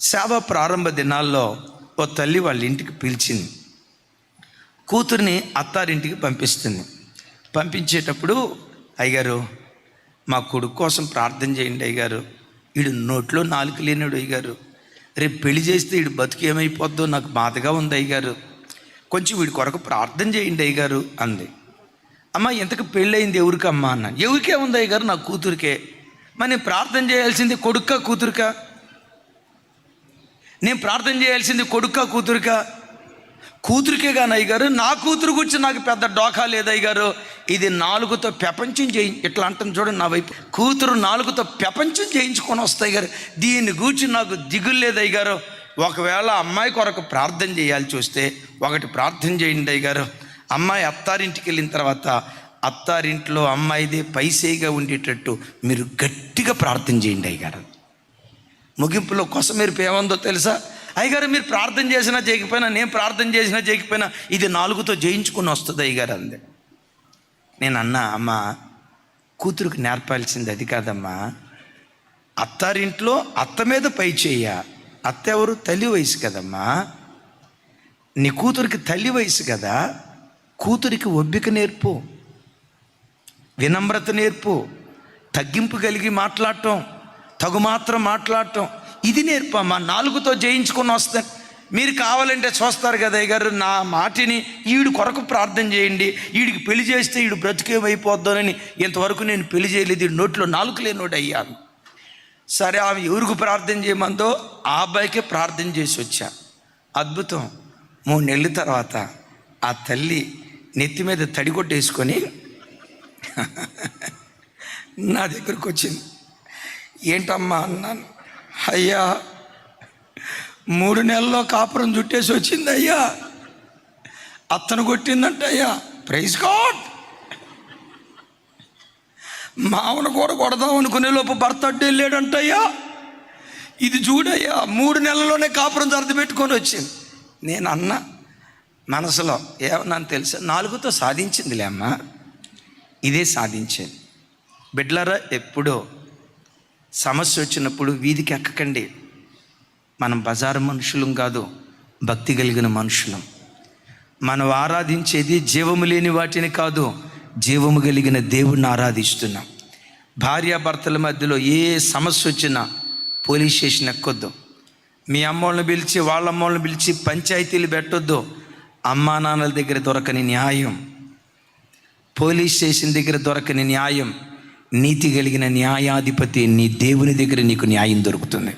సేవ ప్రారంభ దినాల్లో ఓ తల్లి వాళ్ళ ఇంటికి పిలిచింది. కూతుర్ని అత్తారింటికి పంపిస్తుంది. పంపించేటప్పుడు అయ్యగారు మా కొడుకు కోసం ప్రార్థన చేయండి అయ్యగారు. వీడు నోట్లో నాలుగు లేనాడు అయ్యగారు. రేపు పెళ్ళి చేస్తే వీడు బతుకు ఏమైపోద్దో నాకు బాధగా ఉంది అయ్యగారు. కొంచెం వీడి కొరకు ప్రార్థన చేయండి అయ్యగారు అంది. అమ్మ ఇంతకు పెళ్ళయింది ఎవరికి అన్నాను. అన్న ఎవరికే ఉంది అయ్యగారు? నా కూతురికే. మరి నేను ప్రార్థన చేయాల్సింది కొడుక్క కూతురుకా? నేను ప్రార్థన చేయాల్సింది కొడుక్క కూతురిక? కూతురికే కానీ అయ్యగారు నా కూతురు గురించి నాకు పెద్ద డోకా లేదు అయ్యగారు ఇది నాలుగుతో ప్రపంచం చేయి ఇట్లా అంటుంది చూడండి నా వైపు. కూతురు నాలుగుతో ప్రపంచం చేయించుకొని వస్తాయి గారు. దీన్ని గూర్చి నాకు దిగులు లేదు అయ్యగారు ఒకవేళ అమ్మాయి కొరకు ప్రార్థన చేయాల్సి వస్తే ఒకటి ప్రార్థన చేయండి అయ్యగారు అమ్మాయి అత్తారింటికి వెళ్ళిన తర్వాత అత్తారింట్లో అమ్మాయిదే పైసేగా ఉండేటట్టు మీరు గట్టిగా ప్రార్థన చేయండి అయ్యగారు ముగింపులో కొసమెరుపు ఏమందో తెలుసా? అయ్యగారు మీరు ప్రార్థన చేసినా చేయకపోయినా నేను ప్రార్థన చేసినా చేయకపోయినా ఇది నాలుగుతో జయించుకుని వస్తుంది అయ్యగారు అంది. నేను అన్నా అమ్మ కూతురుకు నేర్పాల్సింది అది కాదమ్మా. అత్తారింట్లో అత్త మీద పై చెయ్య అత్త ఎవరు? తల్లి వయసు కదమ్మా. నీ కూతురికి తల్లి వయసు కదా. కూతురికి ఒబ్బిక నేర్పు. వినమ్రత నేర్పు. తగ్గింపు కలిగి మాట్లాడటం. తగు మాత్రం మాట్లాడటం. ఇది నేర్పమ్మా నాలుగుతో జయించుకుని వస్తాను మీరు కావాలంటే చూస్తారు కదా గారు నా మాటిని ఈడు కొరకు ప్రార్థన చేయండి ఈడికి పెళ్ళి చేస్తే ఈడు బ్రతికేమైపోద్దానని ఇంతవరకు నేను పెళ్ళి చేయలేదు ఈడు నోట్లో నాలుగు లేనోడు అయ్యాను సరే ఆమె ఎవరికి ప్రార్థన చేయమందో ఆ అబ్బాయికే ప్రార్థన చేసి వచ్చా. అద్భుతం. మూడు నెలల తర్వాత ఆ తల్లి నెత్తి మీద తడిగొట్టేసుకొని నా దగ్గరకు వచ్చింది ఏంటమ్మా అన్నాను. అయ్యా మూడు నెలల్లో కాపురం చుట్టేసి వచ్చింది అయ్యా అత్తను కొట్టిందంట అయ్యా. ప్రైజ్ గాడ్ మామను కూడా కొడదాం అనుకునే లోపు భర్త అడ్డు వెళ్ళాడంటయ్యా ఇది చూడయ్యా మూడు నెలల్లోనే కాపురం సర్ది పెట్టుకొని వచ్చింది. నేను అన్న మనసులో ఏమన్నాను తెలుసా? నాలుగుతో సాధించిందిలే అమ్మా. ఇదే సాధించేది. బిడ్లరా ఎప్పుడో సమస్య వచ్చినప్పుడు వీధికి ఎక్కకండి. మనం బజారు మనుషులం కాదు భక్తి కలిగిన మనుషులం. మనం ఆరాధించేది జీవము లేని వాటిని కాదు జీవము కలిగిన దేవుణ్ణి ఆరాధిస్తున్నాం. భార్యాభర్తల మధ్యలో ఏ సమస్య వచ్చినా పోలీస్ స్టేషన్ ఎక్కొద్దు. మీ అమ్మోళ్ళని పిలిచి వాళ్ళ అమ్మోళ్ళని పిలిచి పంచాయతీలు పెట్టొద్దు. అమ్మా నాన్నల దగ్గర దొరకని న్యాయం. పోలీస్ స్టేషన్ దగ్గర దొరకని న్యాయం. నీతి కలిగిన న్యాయాధిపతి నీ దేవుని దగ్గర నీకు న్యాయం దొరుకుతుంది.